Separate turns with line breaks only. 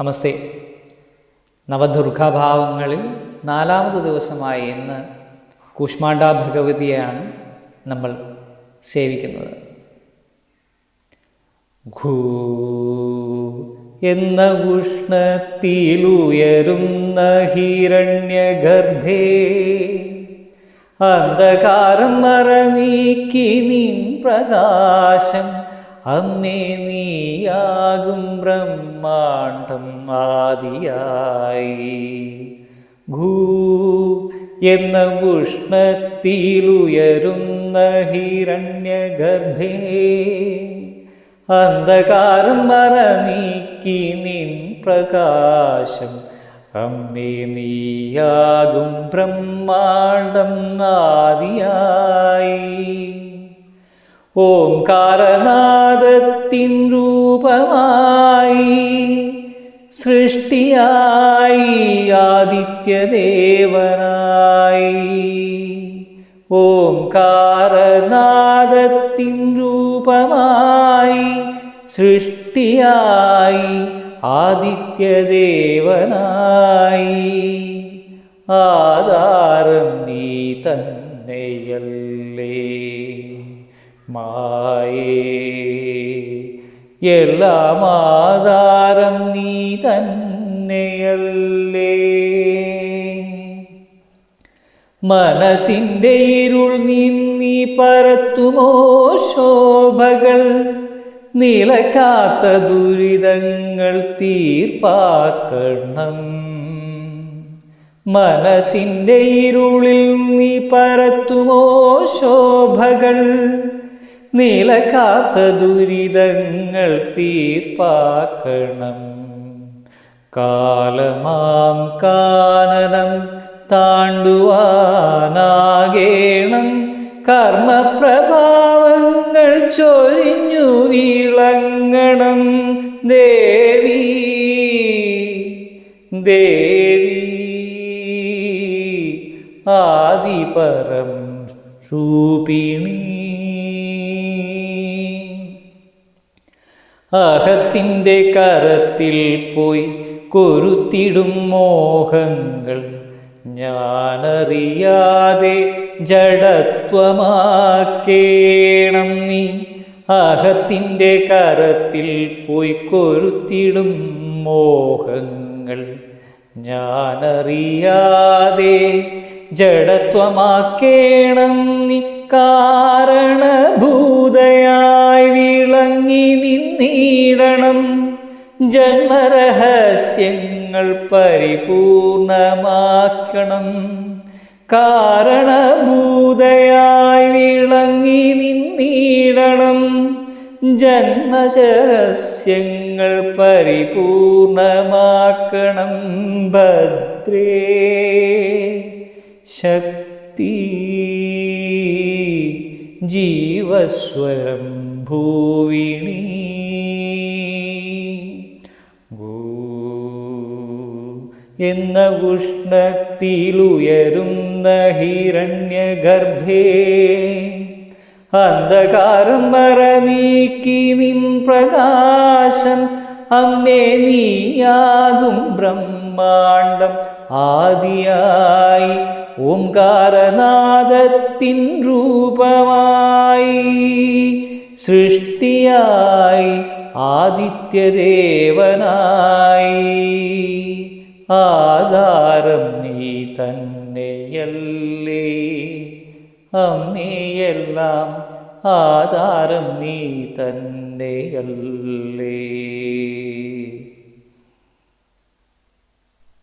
നമസ്തേ. നവദുർഗാഭാവങ്ങളിൽ നാലാമത് ദിവസമായ ഇന്ന് കൂഷ്മാണ്ഡ ഭഗവതിയെയാണ് നമ്മൾ സേവിക്കുന്നത്. ഘൂ എന്ന ഉഷ്ണത്തിലുയരുന്ന ഹിരണ്യഗർഭേ അന്ധകാരം മറ നീക്കി നിൻ പ്രകാശം അമ്മേ നീയാകും ബ്രഹ്മാണ്ടം ആദിയായി. ഘൂ എന്ന ഉഷ്ണത്തിലുയരുന്ന ഹിരണ്യഗർഭേ അന്ധകാരം മറ നീക്കി നിൻ പ്രകാശം. അമ്മേ നീയാകും ബ്രഹ്മാണ്ടം ആദിയായി. ഓംകാരനാദത്തിൻ രൂപമായി സൃഷ്ടിയായി ആദിത്യദേവനായി. ഓംകാരനാദത്തിൻ രൂപമായി സൃഷ്ടിയായി ആദിത്യദേവനായി. ആധാരം നീ തന്നെയല്ലേ. മായേ എല്ലാ ആധാരം നീ തന്നെയല്ലേ. മനസ്സിന്റെ ഇരുൾ നിന്നി പരത്തുമോ ശോഭകൾ? നിലക്കാത്ത ദുരിതങ്ങൾ തീർപ്പാക്കണം. മനസ്സിന്റെ ഇരുളിൽ നീ പരത്തുമോ ശോഭകൾ? നിലക്കാത്ത ദുരിതങ്ങൾ തീർപ്പാക്കണം. കാലമാം കാനനം താണ്ടുവാനാകേണം. കർമ്മപ്രഭാവങ്ങൾ ചൊരിഞ്ഞു വിളങ്ങണം ദേവി ദേവി. ആദിപരം രൂപിണി അഹത്തിന്റെ കരത്തിൽ പോയി കൊരുത്തിടും മോഹങ്ങൾ. ഞാനറിയാതെ ജഡത്വമാക്കേണം നീ. അഹത്തിന്റെ കരത്തിൽ പോയി കൊരുത്തിടും മോഹങ്ങൾ. ഞാനറിയാതെ ജഡത്വമാക്കേണം നീ. കാരണഭൂതയായി നിന്നീടണം ജന്മരഹസ്യങ്ങൾ പരിപൂർണമാക്കണം. കാരണഭൂതയായി വിളങ്ങി നിന്നീടണം. ജന്മരഹസ്യങ്ങൾ പരിപൂർണമാക്കണം. ഭദ്രേ ശക്തി ജീവസ്വരം ഭൂവിണി എന്ന ഉഷ്ണത്തിലുയരുന്ന ഹിരണ്യഗർഭേ. അന്ധകാരം മറ നീക്കി നിൻ പ്രകാശം അമ്മേ നീയാകും ബ്രഹ്മാണ്ടം. ആദിയായി ഓംകാരനാഥത്തിൻ രൂപമായി. സൃഷ്ടിയായി ആദിത്യദേവനായി. ആധാരം നീ തന്നെയല്ലേ? അമ്മയെല്ലാം ആധാരം നീ തന്നെയല്ലേ?